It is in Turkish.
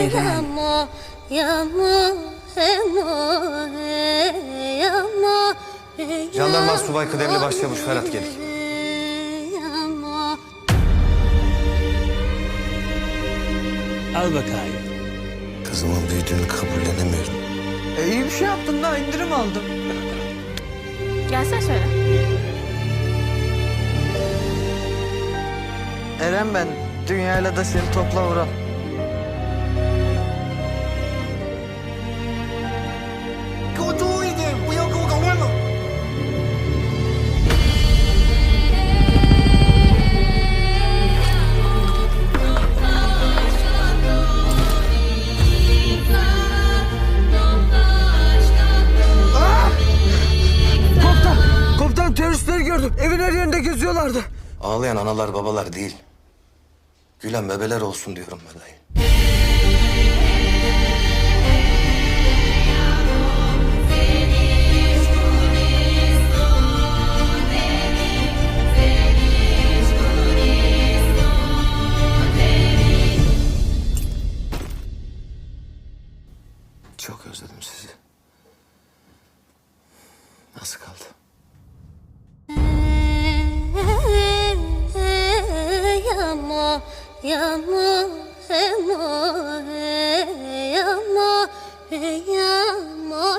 Yama, yama, yama, yama, Jandarma Subay Kıdemli Başçavuş Ferhat Gelik. Yama. Al bakayım. Kızımın büyüdüğünü kabullenemiyorum. E iyi bir şey yaptın da indirim aldım. Gelsene şöyle. Eren ben. Dünyayla da seni topla vuran. Gördüm. Evin her yerinde geziyorlardı. Ağlayan analar babalar değil. Gülen bebeler olsun diyorum ben dayı. Çok özledim sizi. Nasıl kaldı? Yama, yama, yama, yama, yama,